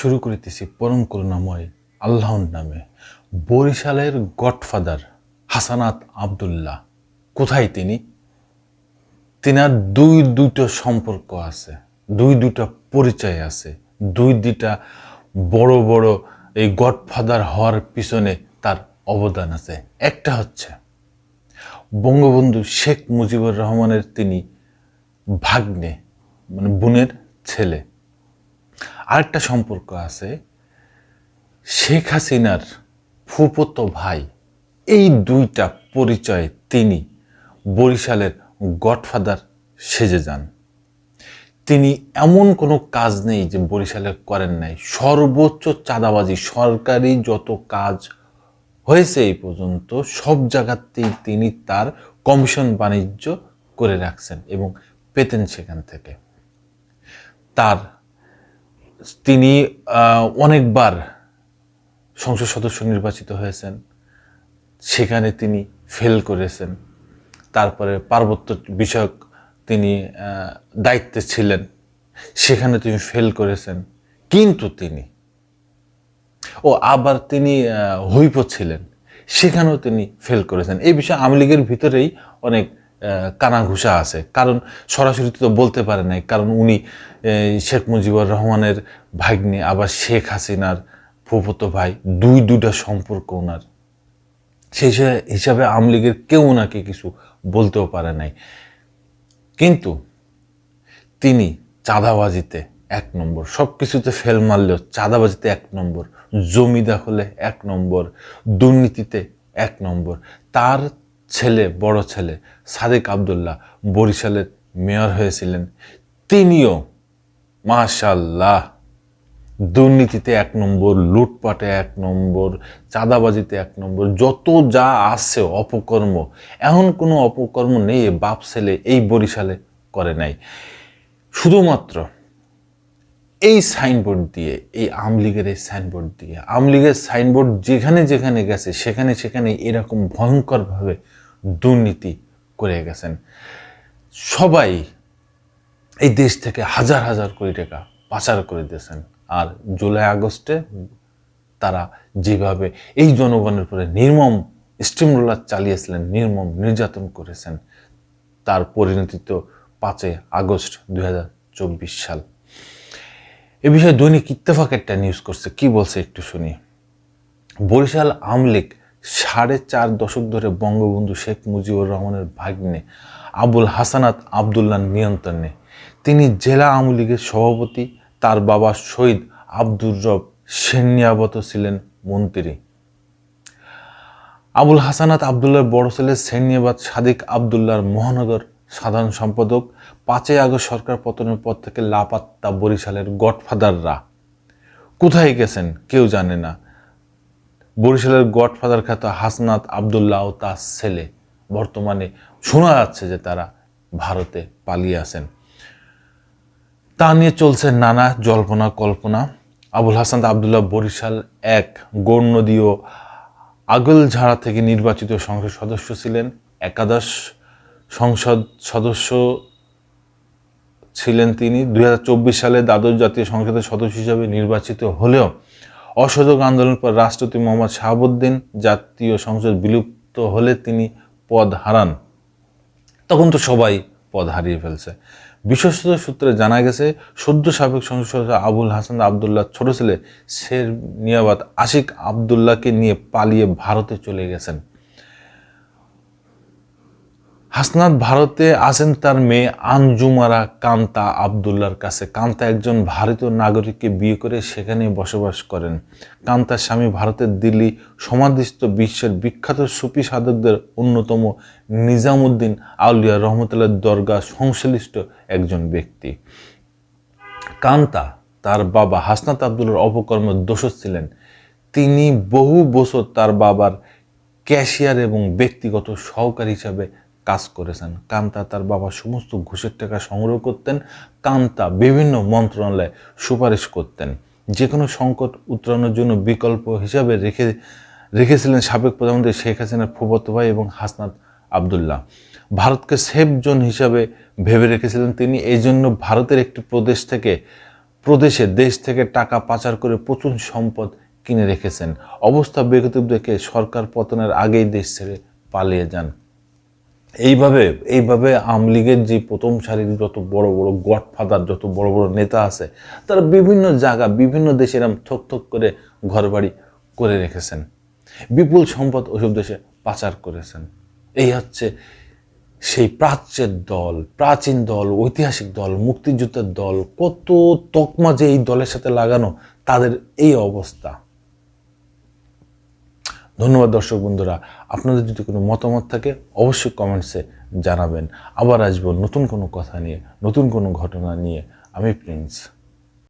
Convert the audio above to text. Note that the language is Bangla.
শুরু করিতেছি পরম করুণাময় আল্লাহর নামে। বরিশালের গডফাদার হাসানাত আবদুল্লাহ, কোথায় তিনি? তিনার দুই দুটো সম্পর্ক আছে, দুই দুটা পরিচয় আছে, দুই দুটা বড় বড় এই গডফাদার হওয়ার পিছনে তার অবদান আছে। একটা হচ্ছে বঙ্গবন্ধু শেখ মুজিবুর রহমানের তিনি ভাগ্নে মানে বোনের ছেলে। আরেকটা সম্পর্ক আছে। শেখ হাসিনার ফুপতো ভাই, এই দুইটা পরিচয়ে তিনি বরিশালের গডফাদার সেজে যান। তিনি এমন কোনো কাজ নেই যে বরিশালে করেন নাই। সর্বোচ্চ চাঁদাবাজি, সরকারি যত কাজ হয়েছে এই পর্যন্ত সব জায়গাতেই তিনি তার কমিশন বাণিজ্য করে রাখছেন এবং পেতেন সেখান থেকে। তার তিনি অনেকবার সংসদ সদস্য নির্বাচিত হয়েছেন। সেখানে তিনি ফেল করেছেন। তারপরে পার্বত্য বিষয়ক তিনি দায়িত্বে ছিলেন। সেখানে তিনি ফেল করেছেন। কিন্তু তিনি, ও আবার তিনি হুইপ ছিলেন। সেখানেও তিনি ফেল করেছেন। এই বিষয়ে আওয়ামী লীগের ভিতরেই অনেক কানাঘুষা আছে। কারণ সরাসরি তো বলতে পারে নাই, কারণ উনি শেখ মুজিবুর রহমানের ভাগ্নে, আবার শেখ হাসিনার ফুফতো ভাই, দুই দুটা সম্পর্ক ওনার সেই হিসা- হিসাবে আওয়ামী লীগের কেউ ওনাকে কিছু বলতেও পারে নাই। কিন্তু তিনি চাঁদাবাজিতে এক নম্বর সব কিছুতে ফেল মারলেও চাঁদাবাজিতে এক নম্বর, জমি দখলে এক নম্বর, দুর্নীতিতে এক নম্বর। তার ছেলে, বড় ছেলে, সাদেক আবদুল্লাহ বরিশালের মেয়র হয়েছিলেন। তিনিও মাশাল্লাহ দুর্নীতিতে এক নম্বর, লুটপাটে এক নম্বর, চাঁদাবাজিতে এক নম্বর, যত যা আছে অপকর্ম, এমন কোনো অপকর্ম নেই বাপ ছেলে এই বরিশালে করে নাই। শুধুমাত্র এই সাইনবোর্ড দিয়ে, এই আমলিগের এই সাইনবোর্ড দিয়ে আমলিগের সাইনবোর্ড যেখানে যেখানে গেছে, সেখানে সেখানে এরকম ভয়ঙ্করভাবে দুর্নীতি করে গেছেন। সবাই এই দেশ থেকে হাজার হাজার কোটি টাকা পাচার করে দিয়েছেন। আর জুলাই আগস্টে তারা যেভাবে এই জনগণের উপরে নির্মম স্টিম রোলার চালিয়েছিলেন, নির্মম নির্যাতন করেছেন, তার পরিণতি তো পাঁচই আগস্ট দুই হাজার চব্বিশ সাল। এ বিষয়ে দৈনিক ইত্তেফাক একটা নিউজ করছে। কি বলছে একটু শুনি। বরিশাল আমলিক সাড়ে চার দশক ধরে বঙ্গবন্ধু শেখ মুজিবুর রহমানের ভাগ্নে আবুল হাসানাত আবদুল্লাহ নিয়ন্ত্রণে। তিনি জেলা আওয়ামী লীগের সভাপতি, তার বাবা শহীদ আব্দুর রব সেনিয়াবত ছিলেন মন্ত্রী। আবুল হাসানাত আবদুল্লাহর বড় ছেলে সেনিয়াবাদ সাদিক আবদুল্লাহর মহানগর সাধারণ সম্পাদক, পাঁচই আগস্ট সরকার পতনের পর থেকে লাপাত্তা বরিশালের গডফাদাররা। কোথায় গেছেন কেউ জানে না। বরিশালের গডফাদার খ্যাত হাসনাত আবদুল্লাহ ও তার ছেলে। বর্তমানে শোনা যাচ্ছে যে তারা ভারতে পালিয়ে আছেন। তা নিয়ে চলছে নানা জল্পনা কল্পনা। আবুল হাসান আবদুল্লাহ বরিশাল এক গৌর নদী ও আগলঝাড়া থেকে নির্বাচিত সংসদ সদস্য ছিলেন। একাদশ সংসদ সদস্য ছিলেন তিনি। দুই হাজার চব্বিশ সালে দ্বাদশ জাতীয় সংসদের সদস্য হিসাবে নির্বাচিত হলেও অসহযোগ আন্দোলন পর রাষ্ট্রপতি মোহাম্মদ শাহাবুদ্দিন জাতীয় সংসদ বিলুপ্ত হলে তিনি পদ হারান। তখন তো সবাই পদ হারিয়ে ফেলছে। বিশ্বস্ত সূত্রে জানা গেছে, সদ্য সাবেক সংসদ আবুল হাসান আবদুল্লাহ ছোট ছেলে শের নিয়াবাদ আশিক আবদুল্লাহকে নিয়ে পালিয়ে ভারতে চলে গেছেন। হাসনাত ভারতে আছেন তার মেয়ে আনজুমারা কান্তা আবদুল্লার কাছে। কান্তা একজন ভারতীয় নাগরিককে বিয়ে করে সেখানে বসবাস করেন। কান্তার স্বামী ভারতের দিল্লি সমাধিস্থ বিশ্বের বিখ্যাত সুফি সাধকদের অন্যতম নিজামুদ্দিন আউলিয়া রহমতুল্লাহ দরগা সংশ্লিষ্ট একজন ব্যক্তি। কান্তা তার বাবা হাসনাত আবদুল্লার অপকর্মের দোষ ছিলেন। তিনি বহু বছর তার বাবার ক্যাশিয়ার এবং ব্যক্তিগত সহকারী হিসাবে কাজ করেছেন। কান্তা তার বাবা সমস্ত ঘুষের টাকা সংগ্রহ করতেন, কান্তা বিভিন্ন মন্ত্রণালয়ে সুপারিশ করতেন। যে কোনো সংকট উত্তরণের জন্য বিকল্প হিসাবে রেখে, রেখেছিলেন সাবেক প্রধানমন্ত্রী শেখ হাসিনার ফুফতো ভাই এবং হাসনাত আবদুল্লাহ। ভারতকে সেফ জোন হিসাবে ভেবে রেখেছিলেন তিনি। এই জন্য ভারতের একটি প্রদেশ থেকে প্রদেশে দেশ থেকে টাকা পাচার করে প্রচুর সম্পদ কিনে রেখেছেন। অবস্থা বেগতিক দেখে সরকার পতনের আগেই দেশ ছেড়ে পালিয়ে যান। এইভাবে এইভাবে আওয়ামী লীগের যে প্রথম সারির যত বড় বড় গডফাদার, যত বড় বড় নেতা আছে, তারা বিভিন্ন জায়গা, বিভিন্ন দেশে এরম থক থক করে ঘরবাড়ি করে রেখেছেন। বিপুল সম্পদ ওসব দেশে পাচার করেছেন। এই হচ্ছে সেই প্রাচ্যের দল, প্রাচীন দল, ঐতিহাসিক দল, মুক্তিযুদ্ধের দল, কত তকমা যে এই দলের সাথে লাগানো, তাদের এই অবস্থা। ধন্যবাদ দর্শক বন্ধুরা। আপনাদের যদি কোনো মতামত থাকে, অবশ্যই কমেন্টসে জানাবেন। আবার আসব নতুন কোনো কথা নিয়ে, নতুন কোনো ঘটনা নিয়ে। আমি প্রিন্স।